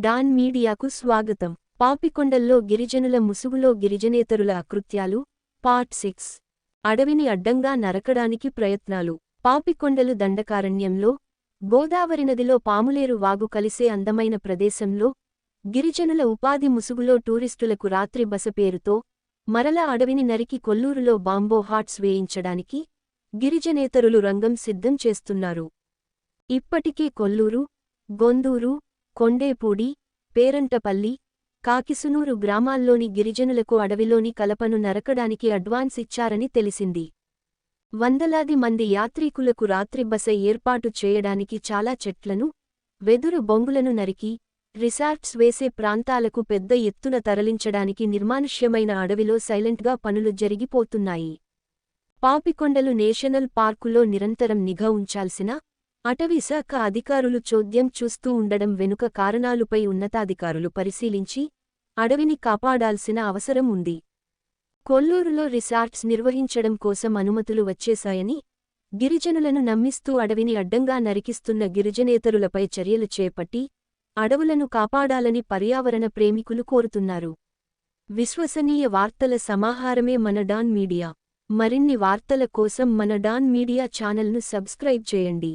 Don మీడియాకు స్వాగతం. పాపికొండల్లో గిరిజనుల ముసుగులో గిరిజనేతరుల అకృత్యాలు. Part six. అడవిని అడ్డంగా నరకడానికి ప్రయత్నాలు. పాపికొండలు దండకారణ్యంలో గోదావరి నదిలో పాములేరు వాగు కలిసే అందమైన ప్రదేశంలో గిరిజనుల ఉపాధి ముసుగులో టూరిస్టులకు రాత్రి బస పేరుతో మరల అడవిని నరికి కొల్లూరులో బాంబో హాట్స్ వేయించడానికి గిరిజనేతరులు రంగం సిద్ధం చేస్తున్నారు. ఇప్పటికే కొల్లూరు గొందూరు కొండేపూడి పేరంటపల్లి కాకిసునూరు గ్రామాల్లోని గిరిజనులకు అడవిలోని కలపను నరకడానికి అడ్వాన్స్ ఇచ్చారని తెలిసింది. వందలాది మంది యాత్రీకులకు రాత్రిబస ఏర్పాటు చేయడానికి చాలా చెట్లను వెదురు బొంగులను నరికి రిసార్ట్స్ వేసే ప్రాంతాలకు పెద్ద ఎత్తున తరలించడానికి నిర్మానుష్యమైన అడవిలో సైలెంట్గా పనులు జరిగిపోతున్నాయి. పాపికొండలు నేషనల్ పార్కులో నిరంతరం నిఘా ఉంచాల్సిన అటవీశాఖ అధికారులు చోద్యం చూస్తూ ఉండడం వెనుక కారణాలుపై ఉన్నతాధికారులు పరిశీలించి అడవిని కాపాడాల్సిన అవసరం ఉంది. కొల్లూరులో రిసార్ట్స్ నిర్వహించడం కోసం అనుమతులు వచ్చేశాయని గిరిజనులను నమ్మిస్తూ అడవిని అడ్డంగా నరికిస్తున్న గిరిజనేతరులపై చర్యలు చేపట్టి అడవులను కాపాడాలని పర్యావరణ ప్రేమికులు కోరుతున్నారు. విశ్వసనీయ వార్తల సమాహారమే మన డాన్ మీడియా. మరిన్ని వార్తల కోసం మన డాన్ మీడియా ఛానల్ను సబ్స్క్రైబ్ చేయండి.